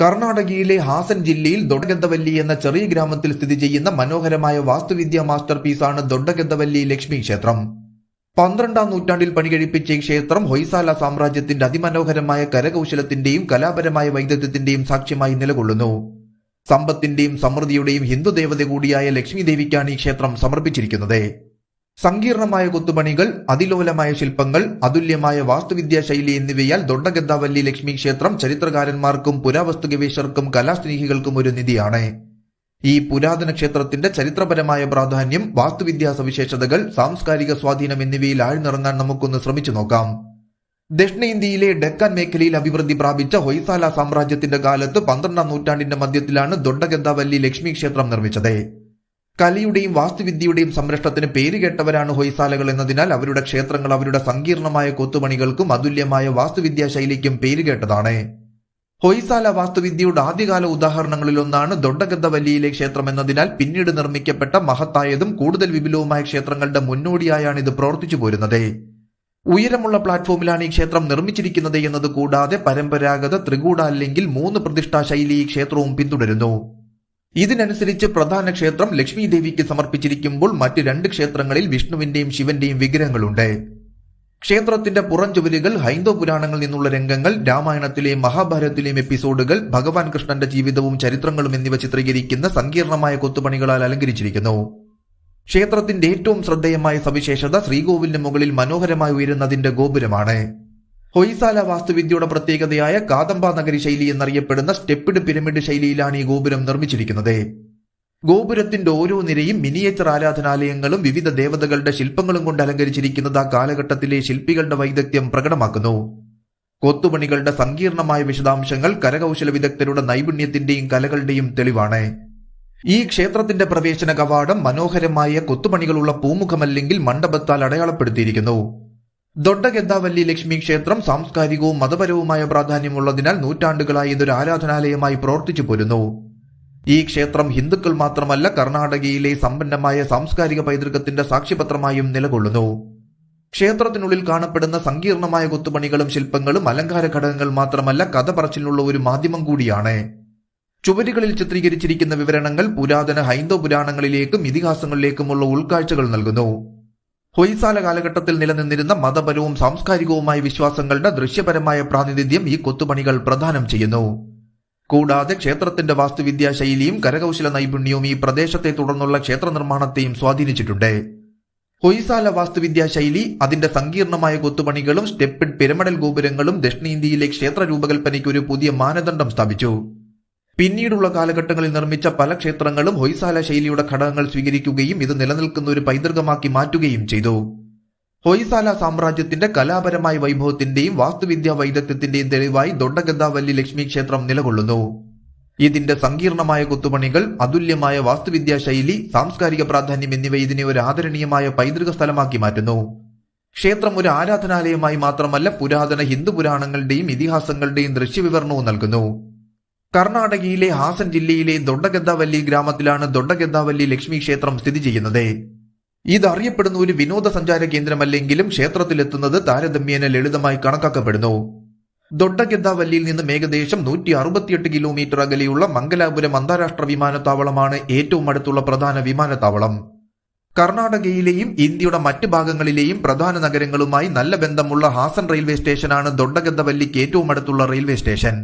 കർണാടകയിലെ ഹാസൻ ജില്ലയിൽ ദൊഡഗന്തവല്ലി എന്ന ചെറിയ ഗ്രാമത്തിൽ സ്ഥിതി ചെയ്യുന്ന മനോഹരമായ വാസ്തുവിദ്യ മാസ്റ്റർ പീസാണ് ദൊഡഗന്തവല്ലി ലക്ഷ്മി ക്ഷേത്രം. പന്ത്രണ്ടാം നൂറ്റാണ്ടിൽ പണികഴിപ്പിച്ച ഈ ക്ഷേത്രം ഹൊയ്സാല സാമ്രാജ്യത്തിന്റെ അതിമനോഹരമായ കരകൗശലത്തിന്റെയും കലാപരമായ വൈദഗ്ധ്യത്തിന്റെയും സാക്ഷ്യമായി നിലകൊള്ളുന്നു. സമ്പത്തിന്റെയും സമൃദ്ധിയുടെയും ഹിന്ദു ദേവത കൂടിയായ ലക്ഷ്മി ദേവിക്കാണ് ഈ ക്ഷേത്രം സമർപ്പിച്ചിരിക്കുന്നത്. സങ്കീർണമായ കൊത്തുപണികൾ അതിലോലമായ ശില്പങ്ങൾ അതുല്യമായ വാസ്തുവിദ്യാ ശൈലി എന്നിവയാൽ ദൊഡഗദ്ദാവല്ലി ലക്ഷ്മി ക്ഷേത്രം ചരിത്രകാരന്മാർക്കും പുരാവസ്തു ഗവേഷകർക്കും കലാസ്നേഹികൾക്കും ഒരു നിധിയാണ്. ഈ പുരാതന ക്ഷേത്രത്തിന്റെ ചരിത്രപരമായ പ്രാധാന്യം വാസ്തുവിദ്യാ സവിശേഷതകൾ സാംസ്കാരിക സ്വാധീനം എന്നിവയിൽ ആഴ്ന്നിറങ്ങാൻ നമുക്കൊന്ന് ശ്രമിച്ചു നോക്കാം. ദക്ഷിണേന്ത്യയിലെ ഡെക്കാൻ മേഖലയിൽ അഭിവൃദ്ധി പ്രാപിച്ച ഹൊയ്സാല സാമ്രാജ്യത്തിന്റെ കാലത്ത് പന്ത്രണ്ടാം നൂറ്റാണ്ടിന്റെ മധ്യത്തിലാണ് ദൊഡഗദ്ദാവല്ലി ലക്ഷ്മി ക്ഷേത്രം നിർമ്മിച്ചത്. കലയുടെയും വാസ്തുവിദ്യയുടെയും സംരക്ഷണത്തിന് പേരുകേട്ടവരാണ് ഹൊയ്സാലകൾ എന്നതിനാൽ അവരുടെ ക്ഷേത്രങ്ങൾ അവരുടെ സങ്കീർണമായ കൊത്തുപണികൾക്കും അതുല്യമായ വാസ്തുവിദ്യാ ശൈലിക്കും പേരുകേട്ടതാണ് ഹൊയ്സാല വാസ്തുവിദ്യയുടെ ആദ്യകാല ഉദാഹരണങ്ങളിലൊന്നാണ് ദൊഡഗദ്ദവല്ലിയിലെ ക്ഷേത്രം എന്നതിനാൽ പിന്നീട് നിർമ്മിക്കപ്പെട്ട മഹത്തായതും കൂടുതൽ വിപുലവുമായ ക്ഷേത്രങ്ങളുടെ മുന്നോടിയായാണ് ഇത് പ്രവർത്തിച്ചു പോരുന്നത്. ഉയരമുള്ള പ്ലാറ്റ്ഫോമിലാണ് ഈ ക്ഷേത്രം നിർമ്മിച്ചിരിക്കുന്നത് എന്നത് കൂടാതെ പരമ്പരാഗത ത്രികൂട അല്ലെങ്കിൽ മൂന്ന് പ്രതിഷ്ഠാ ശൈലി ഈ ക്ഷേത്രവും പിന്തുടരുന്നു. ഇതിനനുസരിച്ച് പ്രധാന ക്ഷേത്രം ലക്ഷ്മി ദേവിക്ക് സമർപ്പിച്ചിരിക്കുമ്പോൾ മറ്റ് രണ്ട് ക്ഷേത്രങ്ങളിൽ വിഷ്ണുവിന്റെയും ശിവന്റെയും വിഗ്രഹങ്ങളുണ്ട്. ക്ഷേത്രത്തിന്റെ പുറംചുവരുകൾ ഹൈന്ദവ പുരാണങ്ങളിൽ നിന്നുള്ള രംഗങ്ങൾ രാമായണത്തിലെയും മഹാഭാരതത്തിലെയും എപ്പിസോഡുകൾ ഭഗവാൻ കൃഷ്ണന്റെ ജീവിതവും ചരിത്രങ്ങളും എന്നിവ ചിത്രീകരിക്കുന്ന സങ്കീർണമായ കൊത്തുപണികളാൽ അലങ്കരിച്ചിരിക്കുന്നു. ക്ഷേത്രത്തിന്റെ ഏറ്റവും ശ്രദ്ധേയമായ സവിശേഷത ശ്രീകോവിലിന് മുകളിൽ മനോഹരമായി ഉയരുന്നതിന്റെ ഗോപുരമാണ്. ഹൊയ്സാല വാസ്തുവിദ്യയുടെ പ്രത്യേകതയായ കാദംബ നഗരി ശൈലി എന്നറിയപ്പെടുന്ന സ്റ്റെപ്പിഡ് പിരമിഡ് ശൈലിയിലാണ് ഈ ഗോപുരം നിർമ്മിച്ചിരിക്കുന്നത്. ഗോപുരത്തിന്റെ ഓരോ നിരയും മിനിയേച്ചർ ആരാധനാലയങ്ങളും വിവിധ ദേവതകളുടെ ശില്പങ്ങളും കൊണ്ട് അലങ്കരിച്ചിരിക്കുന്നത് ആ കാലഘട്ടത്തിലെ ശില്പികളുടെ വൈദഗ്ധ്യം പ്രകടമാക്കുന്നു. കൊത്തുപണികളുടെ സങ്കീർണമായ വിശദാംശങ്ങൾ കരകൗശല വിദഗ്ധരുടെ നൈപുണ്യത്തിന്റെയും കലകളുടെയും തെളിവാണ്. ഈ ക്ഷേത്രത്തിന്റെ പ്രവേശന കവാടം മനോഹരമായ കൊത്തുപണികളുള്ള പൂമുഖമല്ലെങ്കിൽ മണ്ഡപത്താൽ അടയാളപ്പെടുത്തിയിരിക്കുന്നു. ദൊഡഗദ്ദാവല്ലി ലക്ഷ്മി ക്ഷേത്രം സാംസ്കാരികവും മതപരവുമായ പ്രാധാന്യമുള്ളതിനാൽ നൂറ്റാണ്ടുകളായി ഇതൊരു ആരാധനാലയമായി പ്രവർത്തിച്ചു പോരുന്നു. ഈ ക്ഷേത്രം ഹിന്ദുക്കൾ മാത്രമല്ല കർണാടകയിലെ സമ്പന്നമായ സാംസ്കാരിക പൈതൃകത്തിന്റെ സാക്ഷ്യപത്രമായും നിലകൊള്ളുന്നു. ക്ഷേത്രത്തിനുള്ളിൽ കാണപ്പെടുന്ന സങ്കീർണമായ കൊത്തുപണികളും ശില്പങ്ങളും അലങ്കാര ഘടകങ്ങൾ മാത്രമല്ല കഥ പറച്ചിലുള്ള ഒരു മാധ്യമം കൂടിയാണ്. ചുവരുകളിൽ ചിത്രീകരിച്ചിരിക്കുന്ന വിവരണങ്ങൾ പുരാതന ഹൈന്ദവ പുരാണങ്ങളിലേക്കും ഇതിഹാസങ്ങളിലേക്കുമുള്ള ഉൾക്കാഴ്ചകൾ നൽകുന്നു. ഹൊയ്സാല കാലഘട്ടത്തിൽ നിലനിന്നിരുന്ന മതപരവും സാംസ്കാരികവുമായ വിശ്വാസങ്ങളുടെ ദൃശ്യപരമായ പ്രാതിനിധ്യം ഈ കൊത്തുപണികൾ പ്രദാനം ചെയ്യുന്നു. കൂടാതെ ക്ഷേത്രത്തിന്റെ വാസ്തുവിദ്യാ ശൈലിയും കരകൗശല നൈപുണ്യവും ഈ പ്രദേശത്തെ തുടർന്നുള്ള ക്ഷേത്ര നിർമ്മാണത്തെയും സ്വാധീനിച്ചിട്ടുണ്ട്. ഹൊയ്സാല വാസ്തുവിദ്യാ ശൈലി അതിന്റെ സങ്കീർണമായ കൊത്തുപണികളും സ്റ്റെപ്പിഡ് പിരമിഡൽ ഗോപുരങ്ങളും ദക്ഷിണേന്ത്യയിലെ ക്ഷേത്ര രൂപകൽപ്പനയ്ക്ക് ഒരു പുതിയ മാനദണ്ഡം സ്ഥാപിച്ചു. പിന്നീടുള്ള കാലഘട്ടങ്ങളിൽ നിർമ്മിച്ച പല ക്ഷേത്രങ്ങളും ഹൊയ്സാല ശൈലിയുടെ ഘടകങ്ങൾ സ്വീകരിക്കുകയും ഇത് നിലനിൽക്കുന്ന ഒരു പൈതൃകമാക്കി മാറ്റുകയും ചെയ്തു. ഹൊയ്സാല സാമ്രാജ്യത്തിന്റെ കലാപരമായ വൈഭവത്തിന്റെയും വാസ്തുവിദ്യാ വൈദഗ്ധ്യത്തിന്റെയും തെളിവായി ദൊഡ്ഡഗദ്ദാവല്ലി ലക്ഷ്മി ക്ഷേത്രം നിലകൊള്ളുന്നു. ഇതിന്റെ സങ്കീർണമായ കൊത്തുപണികൾ അതുല്യമായ വാസ്തുവിദ്യാ ശൈലി സാംസ്കാരിക പ്രാധാന്യം എന്നിവ ഇതിനെ ഒരു ആദരണീയമായ പൈതൃക സ്ഥലമാക്കി മാറ്റുന്നു. ക്ഷേത്രം ഒരു ആരാധനാലയമായി മാത്രമല്ല പുരാതന ഹിന്ദു പുരാണങ്ങളുടെയും ഇതിഹാസങ്ങളുടെയും ദൃശ്യവിവരണവും നൽകുന്നു. കർണാടകയിലെ ഹാസൻ ജില്ലയിലെ ദൊഡഗദ്ദാവല്ലി ഗ്രാമത്തിലാണ് ദൊഡഗദ്ദാവല്ലി ലക്ഷ്മി ക്ഷേത്രം സ്ഥിതി ചെയ്യുന്നത്. ഇത് അറിയപ്പെടുന്ന ഒരു വിനോദസഞ്ചാര കേന്ദ്രമല്ലെങ്കിലും ക്ഷേത്രത്തിലെത്തുന്നത് താരതമ്യേന ലളിതമായി കണക്കാക്കപ്പെടുന്നു. ദൊഡഗദ്ദാവല്ലിയിൽ നിന്നും ഏകദേശം നൂറ്റി അറുപത്തിയെട്ട് കിലോമീറ്റർ അകലെയുള്ള മംഗലാപുരം അന്താരാഷ്ട്ര വിമാനത്താവളമാണ് ഏറ്റവും അടുത്തുള്ള പ്രധാന വിമാനത്താവളം. കർണാടകയിലെയും ഇന്ത്യയുടെ മറ്റ് ഭാഗങ്ങളിലെയും പ്രധാന നഗരങ്ങളുമായി നല്ല ബന്ധമുള്ള ഹാസൻ റെയിൽവേ സ്റ്റേഷനാണ് ദൊഡഗദ്ദവല്ലിക്ക് ഏറ്റവും അടുത്തുള്ള റെയിൽവേ സ്റ്റേഷൻ.